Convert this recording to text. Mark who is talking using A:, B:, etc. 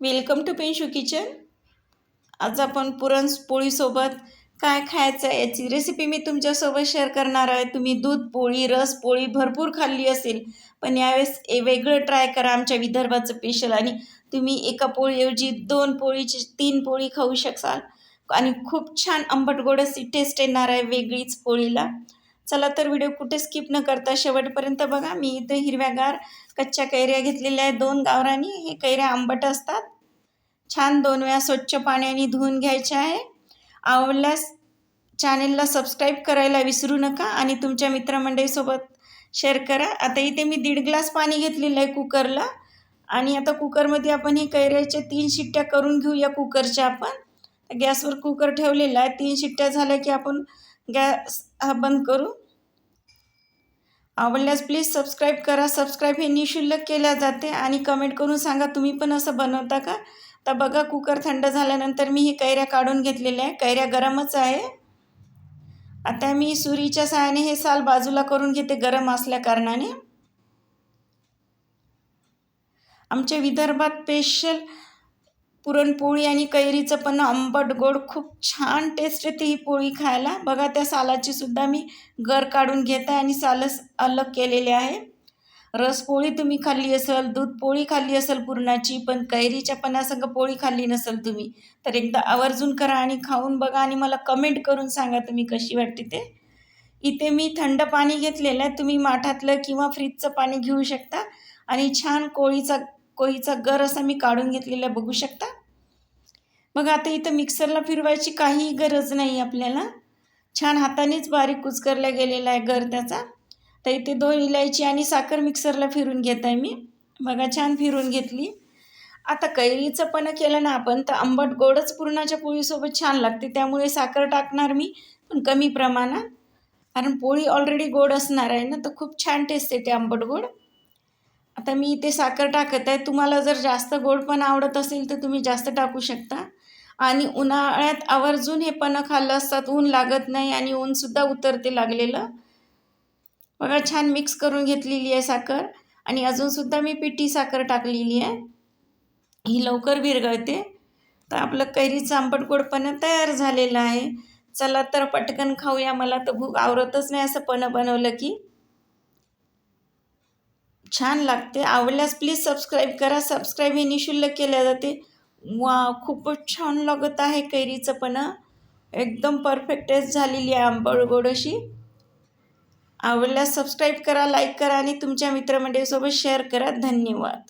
A: Welcome to पेंशू kitchen आज आपण पुरणपोळीसोबत काय खायचं याची रेसिपी मी तुमच्यासोबत शेअर करणार आहे. तुम्ही दूध पोळी रस पोळी भरपूर खाल्ली असेल पण यावेळेस वेगळं ट्राय करा आमच्या विदर्भाचं स्पेशल आणि तुम्ही एका पोळीऐवजी दोन पोळीची तीन पोळी खाऊ शकाल. आणि खूप छान आंबट गोड अशी टेस्ट येणार आहे वेगळीच पोळीला. चला तर व्हिडिओ कुठे स्किप न करता शेवटपर्यंत बघा. मी इथं हिरव्यागार कच्च्या कैऱ्या घेतलेल्या आहेत दोन गावरानी. हे कैऱ्या आंबट असतात. छान दोन वेळा स्वच्छ पाण्याने धुवून घ्यायचे आहे. आवडल्यास चॅनेलला सबस्क्राईब करायला विसरू नका आणि तुमच्या मित्रमंडळीसोबत शेअर करा. आता इथे मी दीड ग्लास पाणी घेतलेलं आहे कुकरला आणि आता कुकरमध्ये आपण ही कैऱ्याच्या तीन शिट्ट्या करून घेऊया कुकरच्या आपण. गॅसवर कुकर ठेवलेला आहे. तीन शिट्ट्या झाल्या की आपण गॅस हा बंद करू. आवडल्यास प्लीज सबस्क्राईब करा. सबस्क्राईब हे निशुल्क केल्या जाते आणि कमेंट करून सांगा तुम्ही पण असं बनवता का? तर बघा कुकर थंड झाल्यानंतर मी ही कैऱ्या काढून घेतलेल्या आहे. कैऱ्या गरमच आहे. आता मी सुरीच्या सहाय्याने हे साल बाजूला करून घेते गरम असल्या कारणाने. आमच्या विदर्भात स्पेशल पुरणपोळी आणि कैरीचं पण आंबट गोड खूप छान टेस्ट येते ही पोळी खायला. बघा त्या सालाची सुद्धा मी गर काढून घेत आहे आणि सालच अलग केलेले आहे. रसपोळी तुम्ही खाल्ली असेल दूध पोळी खाल्ली असेल पुरणाची पण कैरीच्या पणासंग पोळी खाल्ली नसेल तुम्ही तर एकदा आवर्जून करा आणि खाऊन बघा आणि मला कमेंट करून सांगा तुम्ही कशी वाटते ते. इथे मी थंड पाणी घेतलेलं आहे तुम्ही माठातलं किंवा फ्रीजचं पाणी घेऊ शकता आणि छान कोळीचा कोळीचा गर असा मी काढून घेतलेला बघू शकता. मग आता इथं मिक्सरला फिरवायची काहीही गरज नाही आपल्याला. छान हातानेच बारीक कुचकरला गेलेला आहे गर त्याचा. तर इथे दोन इलायची आणि साखर मिक्सरला फिरून घेत आहे मी. बघा छान फिरून घेतली. आता कैरीचं पण केलं ना आपण तर आंबट गोडच पुरणाच्या पोळीसोबत छान लागते. त्यामुळे साखर टाकणार मी पण कमी प्रमाणात. कारण पोळी ऑलरेडी गोड असणार आहे ना तर खूप छान टेस्ट येते आंबट गोड. आता मी इथे साखर टाकत आहे. तुम्हाला जर जास्त गोड पण आवडत असेल तर तुम्ही जास्त टाकू शकता. आणि उन्हाळ्यात आवर्जून हे पणं खाल्लं असतात ऊन लागत नाही आणि ऊनसुद्धा उतरते लागलेलं. बघा छान मिक्स करून घेतलेली आहे साखर. आणि अजूनसुद्धा मी पिठी साखर टाकलेली आहे. ही लवकर विरघळते. तर आपलं कैरीचं आंबट गोडपणं तयार झालेलं आहे. चला तर पटकन खाऊया. मला तर भूक आवरतच नाही असं पणं बनवलं की. छान लागते. आवडल्यास प्लीज सबस्क्राईब करा. सबस्क्राईब हे निशुल्क केल्या जाते. वा खूपच छान लागत आहे कैरीचं पण. एकदम परफेक्ट टेस्ट झालेली आहे आंबळ गोड अशी. आवडल्यास सबस्क्राईब करा लाईक करा आणि तुमच्या मित्रमंडळीसोबत शेअर करा. धन्यवाद.